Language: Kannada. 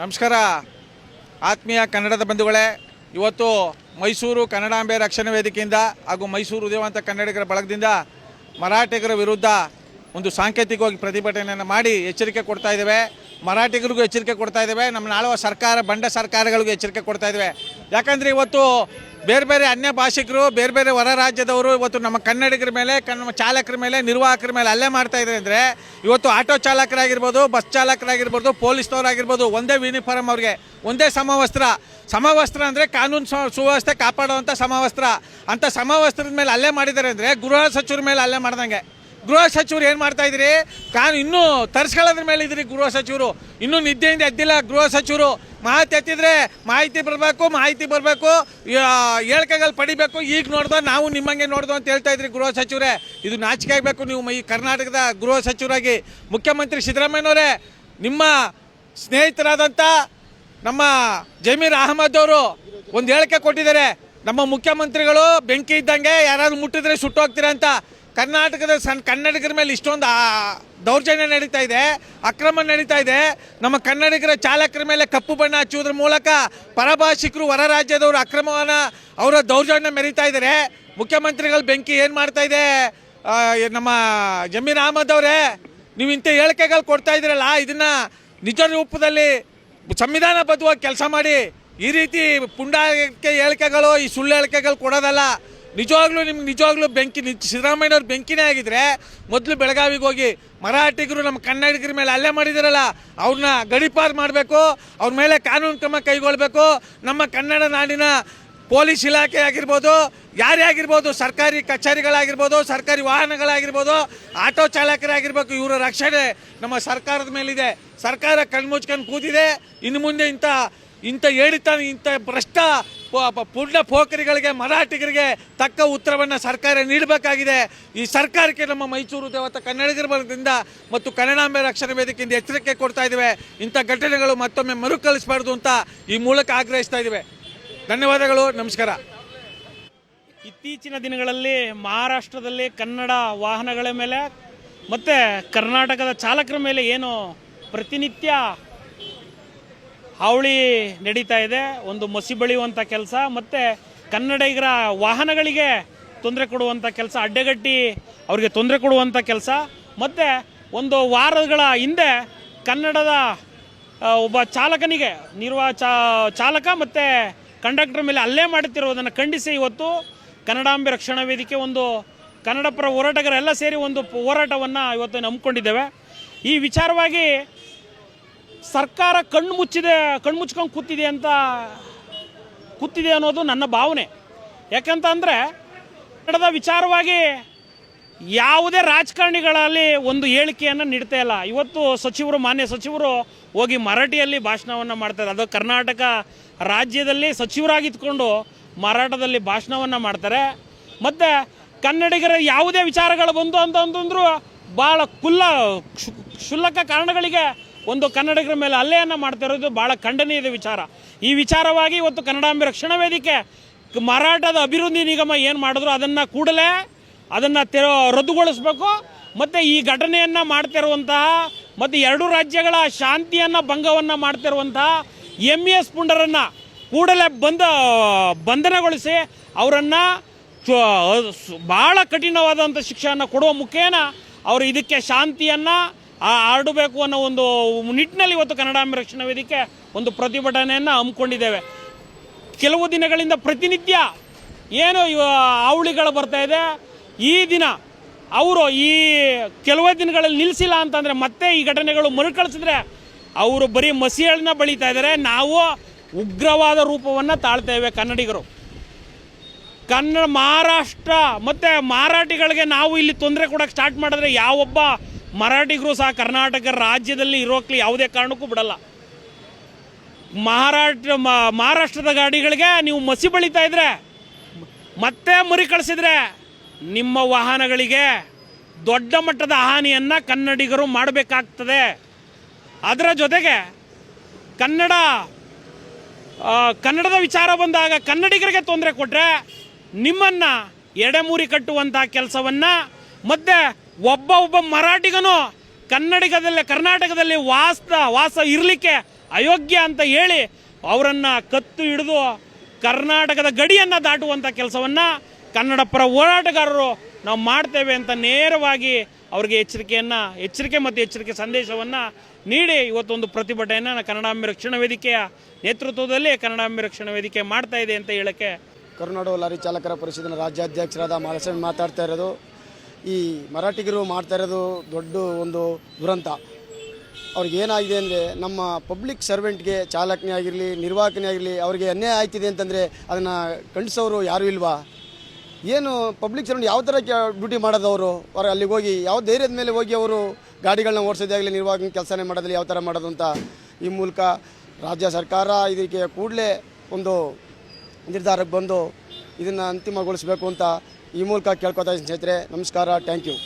ನಮಸ್ಕಾರ. ಆತ್ಮೀಯ ಕನ್ನಡದ ಬಂಧುಗಳೇ, ಇವತ್ತು ಮೈಸೂರು ಕನ್ನಡಾಂಬೆ ರಕ್ಷಣಾ ವೇದಿಕೆಯಿಂದ ಹಾಗೂ ಮೈಸೂರು ಉದಯವಂತ ಕನ್ನಡಿಗರ ಬಳಗದಿಂದ ಮರಾಠಿಗರ ವಿರುದ್ಧ ಒಂದು ಸಾಂಕೇತಿಕವಾಗಿ ಪ್ರತಿಭಟನೆಯನ್ನು ಮಾಡಿ ಎಚ್ಚರಿಕೆ ಕೊಡ್ತಾ ಇದ್ದೇವೆ. ಮರಾಠಿಗರಿಗೂ ಎಚ್ಚರಿಕೆ ಕೊಡ್ತಾ ಇದ್ದೇವೆ. ನಮ್ಮ ನಾಳುವ ಸರ್ಕಾರ, ಬಂಡ ಸರ್ಕಾರಗಳಿಗೂ ಎಚ್ಚರಿಕೆ ಕೊಡ್ತಾ ಇದ್ದೇವೆ. ಯಾಕಂದರೆ ಇವತ್ತು ಬೇರೆ ಬೇರೆ ಅನ್ಯ ಭಾಷಿಕರು, ಬೇರೆ ಬೇರೆ ಹೊರ ರಾಜ್ಯದವರು ಇವತ್ತು ನಮ್ಮ ಕನ್ನಡಿಗರ ಮೇಲೆ ನಮ್ಮ ಚಾಲಕರ ಮೇಲೆ, ನಿರ್ವಾಹಕರ ಮೇಲೆ ಅಲ್ಲೇ ಮಾಡ್ತಾ ಇದ್ದಾರೆ ಅಂದರೆ ಇವತ್ತು ಆಟೋ ಚಾಲಕರಾಗಿರ್ಬೋದು, ಬಸ್ ಚಾಲಕರಾಗಿರ್ಬೋದು, ಪೊಲೀಸ್ನವರಾಗಿರ್ಬೋದು ಒಂದೇ ಯೂನಿಫಾರ್ಮ್ ಅವ್ರಿಗೆ, ಒಂದೇ ಸಮವಸ್ತ್ರ. ಸಮವಸ್ತ್ರ ಅಂದರೆ ಕಾನೂನು ಸುವ್ಯವಸ್ಥೆ ಕಾಪಾಡುವಂಥ ಸಮವಸ್ತ್ರ. ಅಂಥ ಸಮವಸ್ತ್ರದ ಮೇಲೆ ಅಲ್ಲೇ ಮಾಡಿದ್ದಾರೆ ಅಂದರೆ ಗೃಹ ಸಚಿವರ ಮೇಲೆ ಅಲ್ಲೇ ಮಾಡ್ದಂಗೆ. ಗೃಹ ಸಚಿವರು ಏನು ಮಾಡ್ತಾ ಇದ್ದೀರಿ? ಕಾನು ಇನ್ನೂ ತರಿಸ್ಕೊಳ್ಳೋದ್ರ ಮೇಲೆ ಇದ್ರಿ ಗೃಹ ಸಚಿವರು. ಇನ್ನೂ ನಿದ್ದೆಯಿಂದ ಎದ್ದಿಲ್ಲ ಗೃಹ ಸಚಿವರು. ಮಾಹಿತಿ ಎತ್ತಿದ್ರೆ ಮಾಹಿತಿ ಬರಬೇಕು ಮಾಹಿತಿ ಬರಬೇಕು. ಹೇಳಿಕೆಗಳು ಪಡಿಬೇಕು. ಈಗ ನೋಡ್ದೋ, ನಾವು ನಿಮ್ಮಂಗೆ ನೋಡ್ದೋ ಅಂತ ಹೇಳ್ತಾ ಇದ್ರಿ ಗೃಹ ಸಚಿವರೇ. ಇದು ನಾಚಿಕೆ ಆಗಬೇಕು ನೀವು ಈ ಕರ್ನಾಟಕದ ಗೃಹ ಸಚಿವರಾಗಿ. ಮುಖ್ಯಮಂತ್ರಿ ಸಿದ್ದರಾಮಯ್ಯನವರೇ, ನಿಮ್ಮ ಸ್ನೇಹಿತರಾದಂಥ ನಮ್ಮ ಜಮೀರ್ ಅಹಮದ್ ಅವರು ಒಂದು ಹೇಳಿಕೆ ಕೊಟ್ಟಿದ್ದಾರೆ. ನಮ್ಮ ಮುಖ್ಯಮಂತ್ರಿಗಳು ಬೆಂಕಿ ಇದ್ದಂಗೆ ಯಾರಾದ್ರು ಮುಟ್ಟಿದ್ರೆ ಸುಟ್ಟೋಗ್ತೀರಾ ಅಂತ. ಕರ್ನಾಟಕದ ಸಣ್ಣ ಕನ್ನಡಿಗರ ಮೇಲೆ ಇಷ್ಟೊಂದು ದೌರ್ಜನ್ಯ ನಡೀತಾ ಇದೆ, ಅಕ್ರಮ ನಡೀತಾ ಇದೆ. ನಮ್ಮ ಕನ್ನಡಿಗರ ಚಾಲಕರ ಮೇಲೆ ಕಪ್ಪು ಬಣ್ಣ ಹಚ್ಚುವುದ್ರ ಮೂಲಕ ಪರಭಾಷಿಕರು ಹೊರ ರಾಜ್ಯದವರು ಅಕ್ರಮವನ್ನು, ಅವರ ದೌರ್ಜನ್ಯ ಮೆರೀತಾ ಇದ್ದಾರೆ. ಮುಖ್ಯಮಂತ್ರಿಗಳು ಬೆಂಕಿ ಏನು ಮಾಡ್ತಾ ಇದೆ? ನಮ್ಮ ಜಮೀರ್ ಅಹಮದ್ ಅವರೇ, ನೀವು ಇಂಥ ಹೇಳಿಕೆಗಳು ಕೊಡ್ತಾ ಇದ್ದೀರಲ್ಲ, ಇದನ್ನ ನಿಜ ರೂಪದಲ್ಲಿ ಸಂವಿಧಾನಬದ್ಧವಾಗಿ ಕೆಲಸ ಮಾಡಿ, ಈ ರೀತಿ ಪುಂಡಾಟಿಕೆ ಹೇಳಿಕೆಗಳು, ಈ ಸುಳ್ಳು ಹೇಳಿಕೆಗಳು ಕೊಡೋದಲ್ಲ. ನಿಜವಾಗ್ಲೂ ನಿಮ್ಗೆ ನಿಜವಾಗ್ಲೂ ಬೆಂಕಿ, ನಿಜ ಸಿದ್ದರಾಮಯ್ಯನವ್ರು ಬೆಂಕಿನೇ ಆಗಿದ್ರೆ ಮೊದಲು ಬೆಳಗಾವಿಗೆ ಹೋಗಿ ಮರಾಠಿಗರು ನಮ್ಮ ಕನ್ನಡಿಗರ ಮೇಲೆ ಅಲ್ಲೇ ಮಾಡಿದಿರಲ್ಲ ಅವ್ರನ್ನ ಗಡಿಪಾರು ಮಾಡಬೇಕು, ಅವ್ರ ಮೇಲೆ ಕಾನೂನು ಕ್ರಮ ಕೈಗೊಳ್ಳಬೇಕು ನಮ್ಮ ಕನ್ನಡ ನಾಡಿನ ಪೊಲೀಸ್ ಇಲಾಖೆ ಆಗಿರ್ಬೋದು, ಯಾರೇ ಆಗಿರ್ಬೋದು, ಸರ್ಕಾರಿ ಕಚೇರಿಗಳಾಗಿರ್ಬೋದು, ಸರ್ಕಾರಿ ವಾಹನಗಳಾಗಿರ್ಬೋದು, ಆಟೋ ಚಾಲಕರಾಗಿರ್ಬೇಕು, ಇವರ ರಕ್ಷಣೆ ನಮ್ಮ ಸರ್ಕಾರದ ಮೇಲಿದೆ. ಸರ್ಕಾರ ಕಣ್ಮುಚ್ಕೊಂಡು ಕೂತಿದೆ. ಇನ್ನು ಮುಂದೆ ಇಂಥ ಇಂಥ ಹೇಳಿತ ಇಂಥ ಭ್ರಷ್ಟ ಪ- ಪ- ಪುಂಡ ಪೋಖರಿಗಳಿಗೆ ಮರಾಠಿಗರಿಗೆ ತಕ್ಕ ಉತ್ತರವನ್ನು ಸರ್ಕಾರ ನೀಡಬೇಕಾಗಿದೆ. ಈ ಸರ್ಕಾರಕ್ಕೆ ನಮ್ಮ ಮೈಸೂರು ದೇವತ ಕನ್ನಡಿಗರ ಬಲದಿಂದ ಮತ್ತು ಕನ್ನಡಾಂಬೆ ರಕ್ಷಣೆ ವೇದಿಕೆಯಿಂದ ಎಚ್ಚರಿಕೆ ಕೊಡ್ತಾ ಇದ್ದೇವೆ ಇಂಥ ಘಟನೆಗಳು ಮತ್ತೊಮ್ಮೆ ಮರುಕಳಿಸಬಾರ್ದು ಅಂತ ಈ ಮೂಲಕ ಆಗ್ರಹಿಸ್ತಾ ಇದ್ದೇವೆ ಧನ್ಯವಾದಗಳು, ನಮಸ್ಕಾರ. ಇತ್ತೀಚಿನ ದಿನಗಳಲ್ಲಿ ಮಹಾರಾಷ್ಟ್ರದಲ್ಲಿ ಕನ್ನಡ ವಾಹನಗಳ ಮೇಲೆ ಮತ್ತು ಕರ್ನಾಟಕದ ಚಾಲಕರ ಮೇಲೆ ಏನು ಪ್ರತಿನಿತ್ಯ ಹಾವಳಿ ನಡೀತಾ ಇದೆ. ಒಂದು ಮಸಿ ಬಳಿಯುವಂಥ ಕೆಲಸ ಮತ್ತು ಕನ್ನಡಿಗರ ವಾಹನಗಳಿಗೆ ತೊಂದರೆ ಕೊಡುವಂಥ ಕೆಲಸ, ಅಡ್ಡಗಟ್ಟಿ ಅವರಿಗೆ ತೊಂದರೆ ಕೊಡುವಂಥ ಕೆಲಸ. ಮತ್ತು ಒಂದು ವಾರಗಳ ಹಿಂದೆ ಕನ್ನಡದ ಒಬ್ಬ ಚಾಲಕನಿಗೆ, ನಿರ್ವಾ ಚಾಲಕ ಮತ್ತು ಕಂಡಕ್ಟರ್ ಮೇಲೆ ಅಲ್ಲೇ ಮಾಡುತ್ತಿರುವುದನ್ನು ಖಂಡಿಸಿ ಇವತ್ತು ಕನ್ನಡಾಂಬೆ ರಕ್ಷಣಾ ವೇದಿಕೆ ಒಂದು ಕನ್ನಡ ಪರ ಹೋರಾಟಗಾರೆಲ್ಲ ಸೇರಿ ಒಂದು ಹೋರಾಟವನ್ನು ಇವತ್ತು ನಂಬ್ಕೊಂಡಿದ್ದೇವೆ ಈ ವಿಚಾರವಾಗಿ ಸರ್ಕಾರ ಕಣ್ಣು ಮುಚ್ಚಿದೆ, ಕಣ್ಣು ಮುಚ್ಕೊಂಡು ಕೂತಿದೆ ಅಂತ ಕೂತಿದೆ ಅನ್ನೋದು ನನ್ನ ಭಾವನೆ. ಯಾಕಂತಂದರೆ ಕನ್ನಡದ ವಿಚಾರವಾಗಿ ಯಾವುದೇ ರಾಜಕಾರಣಿಗಳಲ್ಲಿ ಒಂದು ಹೇಳಿಕೆಯನ್ನು ನೀಡ್ತಾ ಇಲ್ಲ. ಇವತ್ತು ಸಚಿವರು, ಮಾನ್ಯ ಸಚಿವರು ಹೋಗಿ ಮರಾಠಿಯಲ್ಲಿ ಭಾಷಣವನ್ನು ಮಾಡ್ತಾರೆ ಅದು ಕರ್ನಾಟಕ ರಾಜ್ಯದಲ್ಲಿ ಸಚಿವರಾಗಿದ್ಕೊಂಡು ಮರಾಠದಲ್ಲಿ ಭಾಷಣವನ್ನು ಮಾಡ್ತಾರೆ. ಮತ್ತು ಕನ್ನಡಿಗರ ಯಾವುದೇ ವಿಚಾರಗಳು ಬಂದು ಅಂತ ಅಂತಂದ್ರು ಭಾಳ ಕುಲ್ಲ ಕ್ಷು- ಕ್ಷುಲ್ಲಕ ಕಾರಣಗಳಿಗೆ ಒಂದು ಕನ್ನಡಿಗರ ಮೇಲೆ ಹಲ್ಲೆಯನ್ನು ಮಾಡ್ತಾ ಇರೋದು ಭಾಳ ಖಂಡನೀಯದ ವಿಚಾರ. ಈ ವಿಚಾರವಾಗಿ ಇವತ್ತು ಕನ್ನಡಾಂಬೆ ರಕ್ಷಣಾ ವೇದಿಕೆ ಮಾರಾಟದ ಅಭಿವೃದ್ಧಿ ನಿಗಮ ಏನು ಮಾಡಿದ್ರು ಅದನ್ನು ಕೂಡಲೇ ಅದನ್ನು ತೆರ ರದ್ದುಗೊಳಿಸಬೇಕು. ಮತ್ತು ಈ ಘಟನೆಯನ್ನು ಮಾಡ್ತಿರುವಂತಹ ಮತ್ತು ಎರಡು ರಾಜ್ಯಗಳ ಶಾಂತಿಯನ್ನು ಭಂಗವನ್ನು ಮಾಡ್ತಿರುವಂತಹ ಎಂ ಎಸ್ ಪುಂಡರನ್ನು ಕೂಡಲೇ ಬಂದ, ಬಂಧನಗೊಳಿಸಿ ಅವರನ್ನು ಭಾಳ ಕಠಿಣವಾದಂಥ ಶಿಕ್ಷೆಯನ್ನು ಕೊಡುವ ಮುಖೇನ ಅವರು ಇದಕ್ಕೆ ಶಾಂತಿಯನ್ನು ಆಡಬೇಕು ಅನ್ನೋ ಒಂದು ನಿಟ್ಟಿನಲ್ಲಿ ಇವತ್ತು ಕನ್ನಡಾಂಬೆ ರಕ್ಷಣಾ ವೇದಿಕೆ ಒಂದು ಪ್ರತಿಭಟನೆಯನ್ನು ಹಮ್ಮಿಕೊಂಡಿದ್ದೇವೆ. ಕೆಲವು ದಿನಗಳಿಂದ ಪ್ರತಿನಿತ್ಯ ಏನು ಇವ ಅವಳಿಗಳು ಬರ್ತಾ ಇದೆ. ಈ ದಿನ ಅವರು ಈ ಕೆಲವೇ ದಿನಗಳಲ್ಲಿ ನಿಲ್ಲಿಸಿಲ್ಲ ಅಂತಂದರೆ ಮತ್ತೆ ಈ ಘಟನೆಗಳು ಮರುಕಳಿಸಿದ್ರೆ ಅವರು ಬರೀ ಮಸಿಯಳನ್ನ ಬಳಿತಾ ಇದ್ದಾರೆ. ನಾವು ಉಗ್ರವಾದ ರೂಪವನ್ನು ತಾಳ್ತೇವೆ ಕನ್ನಡಿಗರು. ಕನ್ನಡ ಮಹಾರಾಷ್ಟ್ರ ಮತ್ತು ಮಾರಾಟಿಗಳಿಗೆ ನಾವು ಇಲ್ಲಿ ತೊಂದರೆ ಕೊಡೋಕ್ಕೆ ಸ್ಟಾರ್ಟ್ ಮಾಡಿದ್ರೆ ಯಾವೊಬ್ಬ ಮರಾಠಿಗರು ಸಹ ಕರ್ನಾಟಕ ರಾಜ್ಯದಲ್ಲಿ ಇರೋಕ್ಲಿ ಯಾವುದೇ ಕಾರಣಕ್ಕೂ ಬಿಡಲ್ಲ. ಮಹಾರಾಷ್ಟ್ರ ಮಹಾರಾಷ್ಟ್ರದ ಗಾಡಿಗಳಿಗೆ ನೀವು ಮಸಿ ಬಳಿತಾ ಇದ್ರೆ, ಮತ್ತೆ ಮುರಿ ಕಳಿಸಿದ್ರೆ ನಿಮ್ಮ ವಾಹನಗಳಿಗೆ ದೊಡ್ಡ ಮಟ್ಟದ ಹಾನಿಯನ್ನು ಕನ್ನಡಿಗರು ಮಾಡಬೇಕಾಗ್ತದೆ. ಅದರ ಜೊತೆಗೆ ಕನ್ನಡ ಕನ್ನಡದ ವಿಚಾರ ಬಂದಾಗ ಕನ್ನಡಿಗರಿಗೆ ತೊಂದರೆ ಕೊಟ್ಟರೆ ನಿಮ್ಮನ್ನು ಎಡೆಮೂರಿ ಕಟ್ಟುವಂಥ ಕೆಲಸವನ್ನು ಮತ್ತು ಒಬ್ಬ ಒಬ್ಬ ಮರಾಠಿಗನು ಕನ್ನಡಿಗದಲ್ಲಿ, ಕರ್ನಾಟಕದಲ್ಲಿ ವಾಸ ವಾಸ ಇರಲಿಕ್ಕೆ ಅಯೋಗ್ಯ ಅಂತ ಹೇಳಿ ಅವರನ್ನು ಕತ್ತು ಹಿಡಿದು ಕರ್ನಾಟಕದ ಗಡಿಯನ್ನು ದಾಟುವಂಥ ಕೆಲಸವನ್ನು ಕನ್ನಡ ಪರ ಹೋರಾಟಗಾರರು ನಾವು ಮಾಡ್ತೇವೆ ಅಂತ ನೇರವಾಗಿ ಅವರಿಗೆ ಎಚ್ಚರಿಕೆಯನ್ನು, ಎಚ್ಚರಿಕೆ ಮತ್ತು ಎಚ್ಚರಿಕೆ ಸಂದೇಶವನ್ನು ನೀಡಿ ಇವತ್ತೊಂದು ಪ್ರತಿಭಟನೆಯನ್ನು ಕನ್ನಡಾಂಬೆ ರಕ್ಷಣಾ ವೇದಿಕೆಯ ನೇತೃತ್ವದಲ್ಲಿ ಕನ್ನಡಾಂಬೆ ರಕ್ಷಣಾ ವೇದಿಕೆ ಮಾಡ್ತಾ ಇದೆ ಅಂತ ಹೇಳಕ್ಕೆ ಕರ್ನಾಟಕ ಲಾರಿ ಚಾಲಕರ ಪರಿಷತ್ತಿನ ರಾಜ್ಯಾಧ್ಯಕ್ಷರಾದ ಮಾಲಸ್ವಾಮಿ ಮಾತಾಡ್ತಾ ಇರೋದು. ಈ ಮರಾಠಿಗರು ಮಾಡ್ತಾ ಇರೋದು ದೊಡ್ಡ ಒಂದು ದುರಂತ. ಅವ್ರಿಗೆ ಏನಾಗಿದೆ ಅಂದರೆ ನಮ್ಮ ಪಬ್ಲಿಕ್ ಸರ್ವೆಂಟ್ಗೆ ಚಾಲಕನೇ ಆಗಿರಲಿ, ನಿರ್ವಾಹಕನೇ ಆಗಿರಲಿ, ಅವರಿಗೆ ಅನ್ಯಾಯ ಆಯ್ತಿದೆ ಅಂತಂದರೆ ಅದನ್ನು ಖಂಡಿಸೋರು ಯಾರೂ ಇಲ್ವಾ? ಏನು ಪಬ್ಲಿಕ್ ಸರ್ವೆಂಟ್ ಯಾವ ಥರ ಡ್ಯೂಟಿ ಮಾಡೋದು ಅವರು? ಅವ್ರು ಅಲ್ಲಿಗೆ ಹೋಗಿ ಯಾವ ಧೈರ್ಯದ ಮೇಲೆ ಹೋಗಿ ಅವರು ಗಾಡಿಗಳನ್ನ ಓಡಿಸೋದೇ ಆಗಲಿ, ನಿರ್ವಾಹಕನ ಕೆಲಸನೇ ಮಾಡೋದಿಲ್ಲ ಯಾವ ಥರ ಮಾಡೋದು ಅಂತ ಈ ಮೂಲಕ ರಾಜ್ಯ ಸರ್ಕಾರ ಇದಕ್ಕೆ ಕೂಡಲೇ ಒಂದು ನಿರ್ಧಾರಕ್ಕೆ ಬಂದು ಇದನ್ನು ಅಂತಿಮಗೊಳಿಸಬೇಕು ಅಂತ ಈ ಮೂಲಕ ಕೇಳ್ಕೊತಾ ಇದ್ದೀನಿ ಸ್ನೇಹಿತರೆ ನಮಸ್ಕಾರ ಥ್ಯಾಂಕ್ ಯು